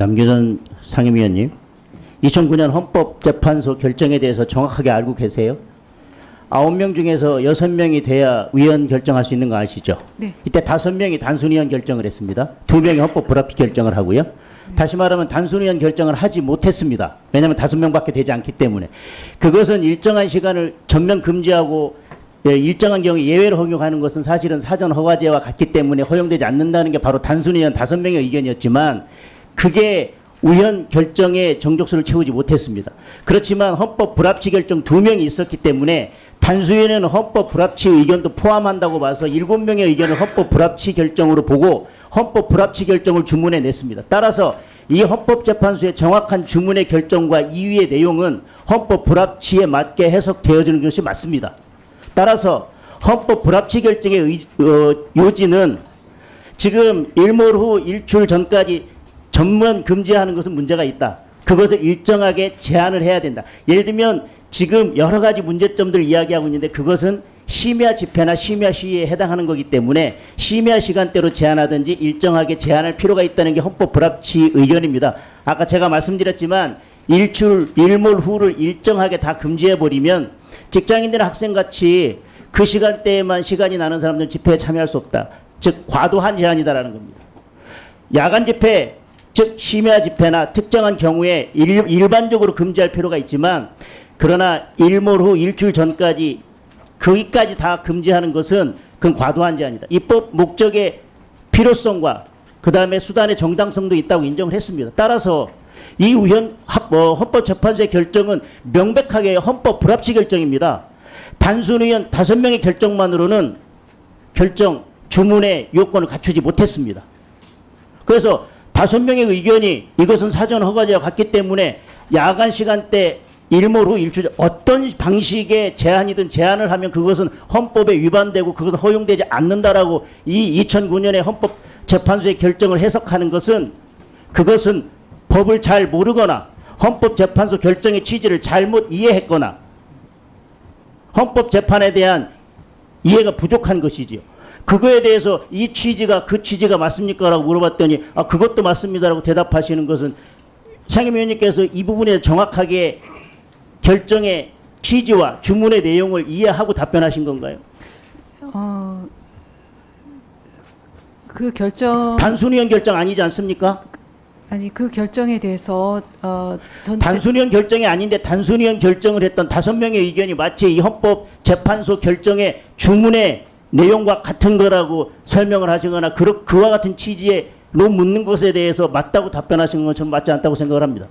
남규선 상임위원님, 2009년 헌법재판소 결정에 대해서 정확하게 알고 계세요? 9명 중에서 6명이 돼야 위원 결정할 수 있는 거 아시죠? 네. 이때 5명이 단순위원 결정을 했습니다. 2명이 헌법 불합치 결정을 하고요. 다시 말하면 단순위원 결정을 하지 못했습니다. 왜냐하면 5명밖에 되지 않기 때문에. 그것은 일정한 시간을 전면 금지하고 예, 일정한 경우 예외로 허용하는 것은 사실은 사전 허가제와 같기 때문에 허용되지 않는다는 게 바로 단순위원 5명의 의견이었지만 그게 우현 결정의 정족수를 채우지 못했습니다. 그렇지만 헌법 불합치 결정 두 명이 있었기 때문에 단수위는 헌법 불합치 의견도 포함한다고 봐서 일곱 명의 의견을 헌법 불합치 결정으로 보고 헌법 불합치 결정을 주문해 냈습니다. 따라서 이 헌법재판소의 정확한 주문의 결정과 이유의 내용은 헌법 불합치에 맞게 해석되어지는 것이 맞습니다. 따라서 헌법 불합치 결정의 의- 어, 요지는 지금 일몰 후 일출 전까지 전면 금지하는 것은 문제가 있다. 그것을 일정하게 제한을 해야 된다. 예를 들면 지금 여러 가지 문제점들을 이야기하고 있는데 그것은 심야 집회나 심야 시위에 해당하는 거기 때문에 심야 시간대로 제한하든지 일정하게 제한할 필요가 있다는 게 헌법 불합치 의견입니다. 아까 제가 말씀드렸지만 일출 일몰 후를 일정하게 다 금지해 버리면 직장인들이나 학생 같이 그 시간대에만 시간이 나는 사람들은 집회에 참여할 수 없다. 즉 과도한 제한이다라는 겁니다. 야간 집회, 즉 심야 집회나 특정한 경우에 일, 일반적으로 금지할 필요가 있지만 그러나 일몰 후 일주일 전까지 거기까지 다 금지하는 것은 그건 과도한 제한이다. 입법 목적의 필요성과 그 다음에 수단의 정당성도 있다고 인정을 했습니다. 따라서 이 우현 합- 어, 헌법재판소의 결정은 명백하게 헌법 불합치 결정입니다. 단순 의원 다섯 명의 결정만으로는 결정 주문의 요건을 갖추지 못했습니다. 그래서 다섯 명의 의견이 이것은 사전 허가제와 같기 때문에 야간 시간대 일몰 후 일주 전 어떤 방식의 제한이든 제한을 하면 그것은 헌법에 위반되고 그것은 허용되지 않는다라고 이 2009년에 헌법 재판소의 결정을 해석하는 것은 그것은 법을 잘 모르거나 헌법 재판소 결정의 취지를 잘못 이해했거나 헌법 재판에 대한 이해가 부족한 것이지요. 그거에 대해서 이 취지가 그 취지가 맞습니까? 라고 물어봤더니 아 그것도 맞습니다 라고 대답하시는 것은 상임위원님께서 이 부분에 정확하게 결정의 취지와 주문의 내용을 이해하고 답변하신 건가요? 어, 그 결정 단순위원 결정 아니지 않습니까? 아니 그 결정에 대해서 어, 전체 단순위원 결정이 아닌데 단순위원 결정을 했던 다섯 명의 의견이 마치 이 헌법 재판소 결정의 주문의 내용과 같은 거라고 설명을 하시거나 그, 그와 같은 취지로 묻는 것에 대해서 맞다고 답변하신 건 저는 맞지 않다고 생각을 합니다.